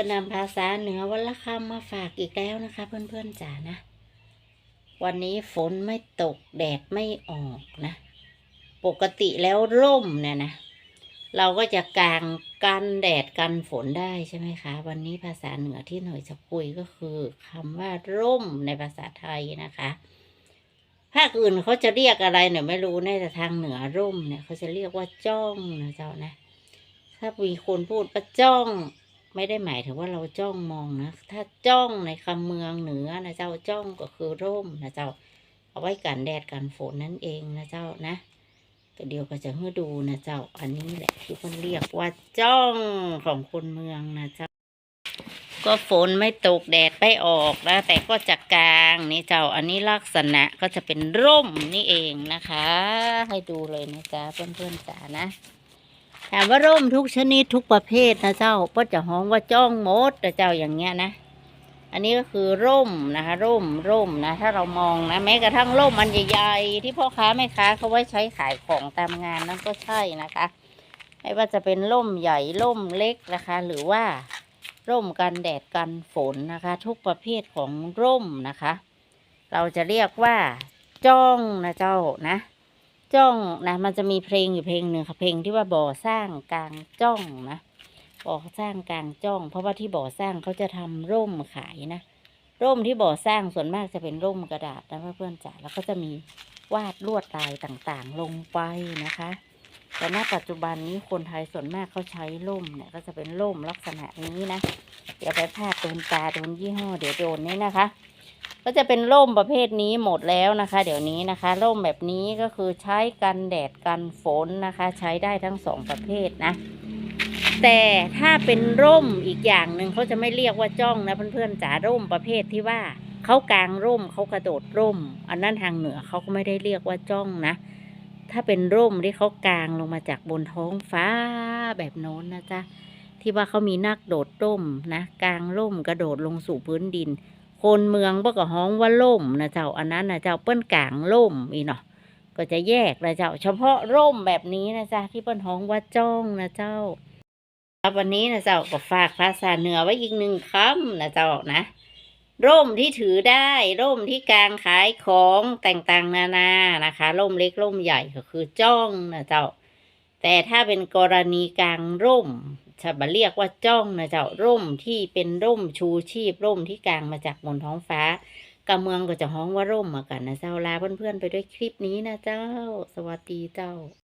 จะนำภาษาเหนือวันละคำมาฝากอีกแล้วนะคะ เพื่อนๆจ๋านะ วันนี้ฝนไม่ตกแดดไม่ออกนะ ปกติแล้วร่มเนี่ยนะ เราก็จะกางกันแดดกันฝนได้ใช่ไหมคะ วันนี้ภาษาเหนือที่หน่อยจะคุยก็คือคำว่าร่มในภาษาไทยนะคะภาคอื่นเขาจะเรียกอะไรเนี่ยไม่รู้นะแต่ทางเหนือร่มเนี่ยเขาจะเรียกว่าจ้องนะเจ้านะ ถ้ามีคนพูดว่าจ้อง ไม่ได้หมายถึงว่าเราจ้องมองนะ ถ้าจ้องในคำเมืองเหนือนะเจ้าจ้องก็คือร่มนะเจ้า เอาไว้กันแดดกันฝนนั่นเองนะเจ้านะก็เดี๋ยวก็จะให้ดูนะเจ้า อันนี้แหละที่มันเรียกว่าจ้องของคนเมืองนะเจ้า ก็ฝนไม่ตกแดดไม่ออกนะ แต่ก็จะกลางนี่เจ้า อันนี้ลักษณะก็จะเป็นร่มนี่เองนะคะ ให้ดูเลยนะจ๊ะเพื่อนๆจ๋านะ ถามว่าร่มทุกชนิดทุกประเภทนะเจ้าก็จะฮ้องว่าจ้องมดนะเจ้าอย่างเงี้ยนะ อันนี้ก็คือร่มนะคะ ร่มร่มนะ ถ้าเรามองนะ แม้กระทั่งร่มอันใหญ่ๆที่พ่อค้าแม่ค้าเขาไว้ใช้ขายของตามงานนั่นก็ใช่นะคะ ไม่ว่าจะเป็นร่มใหญ่ร่มเล็กนะคะ หรือว่าร่มกันแดดกันฝนนะคะ ทุกประเภทของร่มนะคะ เราจะเรียกว่าจ้องนะเจ้านะ จ้องนะ มันจะมีเพลงอยู่เพลงหนึ่งค่ะเพลงที่ว่าบ่อสร้างกลางจ้องนะบ่อสร้างกลางจ้อง เพราะว่าที่บ่อสร้างเขาจะทำร่มขายนะร่มที่บ่อสร้างส่วนมากจะเป็นร่มกระดาษนะเพื่อนๆจ๋าแล้วก็จะมีวาดลวดลายต่างๆ ลงไปนะคะ แต่ณปัจจุบันนี้คนไทยส่วนมากเขาใช้ร่มเนี่ยก็จะเป็นร่มลักษณะนี้นะเดี๋ยวไปพลาดโดนตาโดนยี่ห้อเดี๋ยวโดนนี่นะคะ ก็จะเป็นร่มประเภทนี้หมดแล้วนะคะ เดี๋ยวนี้นะคะ ร่มแบบนี้ก็คือใช้กันแดดกันฝนนะคะ ใช้ได้ทั้งสองประเภทนะ แต่ถ้าเป็นร่มอีกอย่างหนึ่งเขาจะไม่เรียกว่าจ้องนะเพื่อนๆจ๋าร่มประเภทที่ว่าเขากางร่มเขากระโดดร่ม อันนั้นทางเหนือเขาก็ไม่ได้เรียกว่าจ้องนะ ถ้าเป็นร่มที่เขากางลงมาจากบนท้องฟ้าแบบโน้นนะจ๊ะที่ว่าเขามีนักโดดร่มนะกางร่มกระโดดลงสู่พื้นดิน คนเมืองบ่ก็ฮ้องว่าล่มนะเจ้าอันนั้นนะเจ้าเปิ้นกลางล่มอีเนาะก็จะแยกนะเจ้า เฉพาะร่มแบบนี้นะจ๊ะที่เปิ้นฮ้องว่าจ้องนะเจ้าครับวันนี้นะเจ้าก็ฝากภาษาเหนือไว้อีกหนึ่งคำนะเจ้านะ ร่มที่ถือได้ ร่มที่กลางขายของแต่างๆนานานะคะ ร่มเล็กร่มใหญ่ก็คือจ้องนะเจ้า แต่ถ้าเป็นกรณีกลางร่มจะมาเรียกว่าจ้องนะเจ้าร่มที่เป็นร่มชูชีพร่มที่กลางมาจากบนท้องฟ้ากำเมืองก็จะฮ้องว่าร่มเหมือนกันนะเจ้าลาเพื่อนๆไปด้วยคลิปนี้นะเจ้า สวัสดีเจ้า